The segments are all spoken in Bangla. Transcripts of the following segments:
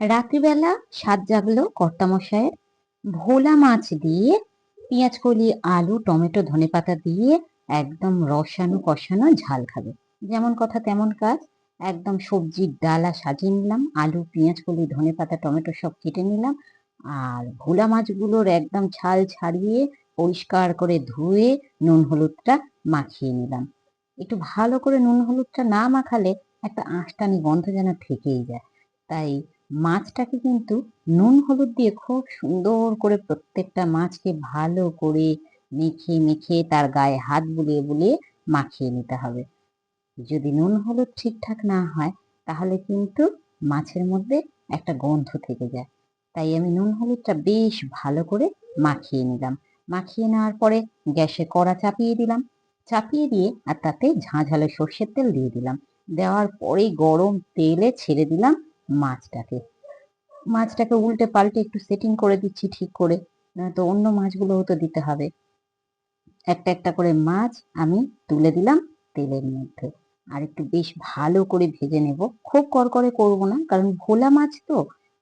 রাত্রিবেলা স্বাদ জাগলো কর্তামশায়ের ভোলা মাছ দিয়ে পেঁয়াজ কলি আলু, টমেটো, ধনেপাতা দিয়ে একদম রসানো কষানো ঝাল খাবে। যেমন কথা তেমন কাজ। একদম সবজির ডালা সাজিয়ে নিলাম, আলু পেঁয়াজ কলি ধনেপাতা, টমেটো সব কেটে নিলাম আর ভোলা মাছগুলোর একদম ছাল ছাড়িয়ে পরিষ্কার করে ধুয়ে নুন হলুদটা মাখিয়ে নিলাম। একটু ভালো করে নুন হলুদটা না মাখালে একটা আঁশটানি গন্ধ যেন থেকেই যায়। তাই মাছটাকে কিন্তু নুন হলুদ দিয়ে খুব সুন্দর করে প্রত্যেকটা মাছকে ভালো করে মেখে মেখে তার গায়ে হাত বুলিয়ে বুলিয়ে মাখিয়ে নিতে হবে। যদি নুন হলুদ ঠিকঠাক না হয়, তাহলে কিন্তু মাছের মধ্যে একটা গন্ধ থেকে যায়। তাই আমি নুন হলুদটা বেশ ভালো করে মাখিয়ে নিলাম। মাখিয়ে নেওয়ার পরে গ্যাসে কড়া চাপিয়ে দিলাম। চাপিয়ে দিয়ে আর তাতে ঝাঁঝালো সর্ষের তেল দিয়ে দিলাম। দেওয়ার পরেই গরম তেলে ছেড়ে দিলাম মাছটাকে। মাছটাকে উল্টে পাল্টে একটু সেটিং করে দিচ্ছি ঠিক করে তো অন্য মাছগুলোও তো দিতে হবে। একটা একটা করে মাছ আমি তুলে দিলাম তেলের মধ্যে। আর একটু বেশ ভালো করে ভেজে নেব। খুব করকরে করব না, কারণ ভোলা মাছ তো,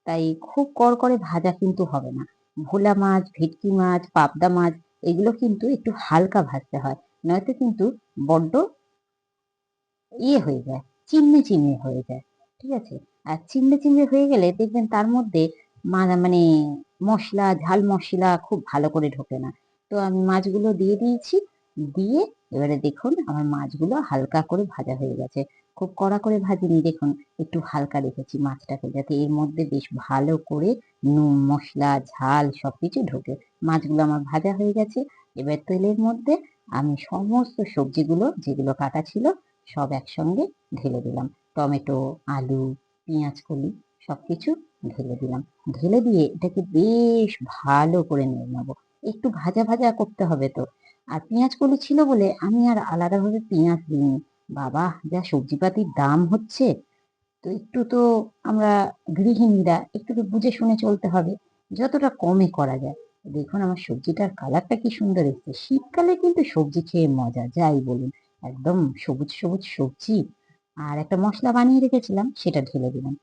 তাই খুব করকরে ভাজা কিন্তু হবে না। ভোলা মাছ, ভেটকি মাছ, পাবদা মাছ, এগুলো কিন্তু একটু হালকা ভাজতে হয়, নয়তো কিন্তু বড্ড ইয়ে হয়ে যায় চিমড়ে চিমড়ে হয়ে যায়। ঠিক আছে? আর চিমড়ে চিংড়ে হয়ে গেলে দেখবেন তার মধ্যে মানে মশলা, ঝাল মশলা খুব ভালো করে ঢোকে না। তো আমি মাছগুলো দিয়ে দিয়েছি, দিয়ে এবারে দেখুন আমার মাছগুলো হালকা করে ভাজা হয়ে গেছে। খুব কড়া করে ভাজিনি, দেখুন একটু হালকা রেখেছি মাছটাকে যাতে এর মধ্যে বেশ ভালো করে নুন, মশলা, ঝাল সব কিছু ঢোকে। মাছগুলো আমার ভাজা হয়ে গেছে, এবার তেলের মধ্যে আমি সমস্ত সবজিগুলো যেগুলো কাটা ছিল সব একসঙ্গে ঢেলে দিলাম। টমেটো, আলু, পেঁয়াজ, কলি সব কিছু ঢেলে দিলাম। ঢেলে দিয়ে এটাকে বেশ ভালো করে নিয়ে নেব। একটু ভাজা ভাজা করতে হবে তো। আর পেঁয়াজ, কলি ছিল বলে আমি আর আলাদাভাবে পেঁয়াজ দিইনি। বাবা, যা সবজিপাতির দাম হচ্ছে। তো একটু তো আমরা গৃহিণীরা একটু তো বুঝে শুনে চলতে হবে, যতটা কমে করা যায়। দেখুন আমার সবজিটার কালারটা কি সুন্দর এসছে। শীতকালে কিন্তু সবজি খেয়ে মজা, যাই বলুন। একদম সবুজ সবুজ সবজি। আর একটা মশলা বানিয়ে রেখেছিলাম, সেটা ঢেলে দিলাম।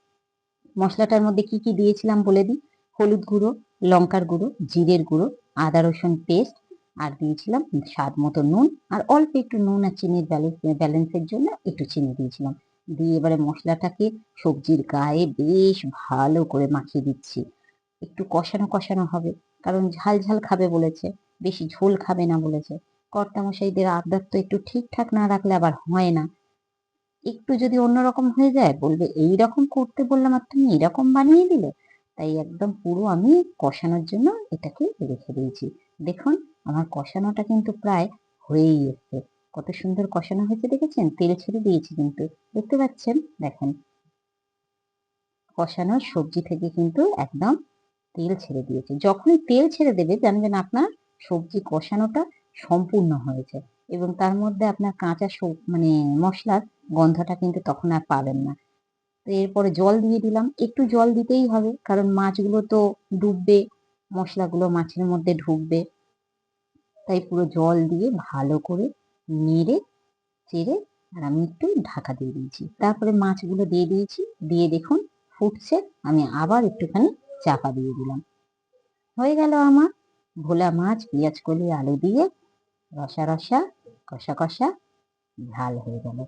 মশলাটার মধ্যে কি কি দিয়েছিলাম বলে দিই? হলুদ গুঁড়ো, লঙ্কার গুঁড়ো, জিরের গুঁড়ো, আদা, রসুন পেস্ট, আর দিয়েছিলাম স্বাদ মতো নুন, আর অল্প একটু নুন আর চিনির ব্যালেন্স, ব্যালেন্সের জন্য একটু চিনি দিয়েছিলাম। দিয়ে এবারে মশলাটাকে সবজির গায়ে বেশ ভালো করে মাখিয়ে দিচ্ছি। একটু কষানো কষানো হবে, কারণ ঝাল ঝাল খাবে বলেছে, বেশি ঝোল খাবে না বলেছে। কর্তামশাইদের আবদার তো একটু ঠিকঠাক না রাখলে আবার হয় না। একটু যদি অন্যরকম হয়ে যায়, বলবে এই রকম করতে বললাম আর তুমি এরকম বানিয়ে দিলে? তাই একদম পুরো আমি কষানোর জন্য এটাকে রেখে দিয়েছি। দেখুন, আমার কষানোটা কিন্তু প্রায় হয়েই এসছে। কত সুন্দর কষানো হয়েছে, দেখেছেন? তেল ছেড়ে দিয়েছি কিন্তু। দেখতে পাচ্ছেন? দেখেন। কষানো সবজি থেকে কিন্তু একদম তেল ছেড়ে দিয়েছে। যখনই তেল ছেড়ে দেবে, জানবেন আপনার সবজি কষানোটা সম্পূর্ণ হয়েছে। এবং তার মধ্যে আপনার কাঁচা মানে মশলার গন্ধটা কিন্তু তখন আর পাবেন না। তো এরপরে জল দিয়ে দিলাম। একটু জল দিতেই হবে, কারণ মাছগুলো তো ডুববে, মশলাগুলো মাছের মধ্যে ঢুকবে। তাই পুরো জল দিয়ে ভালো করে নেড়ে, চেড়ে আর আমি একটু ঢাকা দিয়ে দিয়েছি। তারপরে মাছগুলো দিয়ে দিয়েছি। দিয়ে দেখুন, ফুটছে। আমি আবার একটুখানি চাপা দিয়ে দিলাম। হয়ে গেল আমার ভোলা মাছ, পেঁয়াজ কলি, আলু দিয়ে রসা রসা কষা কষা, ঝাল হয়ে গেল।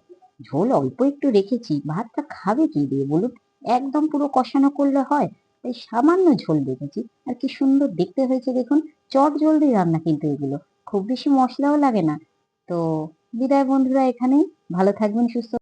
ঝোল অল্প একটু রেখেছি, ভাতটা খাবে কি দিয়ে বলুন? একদম পুরো কষানো করলে হয়, তাই সামান্য ঝোল দেখেছি। আর কি সুন্দর দেখতে হয়েছে দেখুন, চট জলদি রান্না কিন্তু এগুলো। খুব বেশি মশলাও লাগে না। তো বিদায় বন্ধুরা এখানেই, ভালো থাকবেন, সুস্থ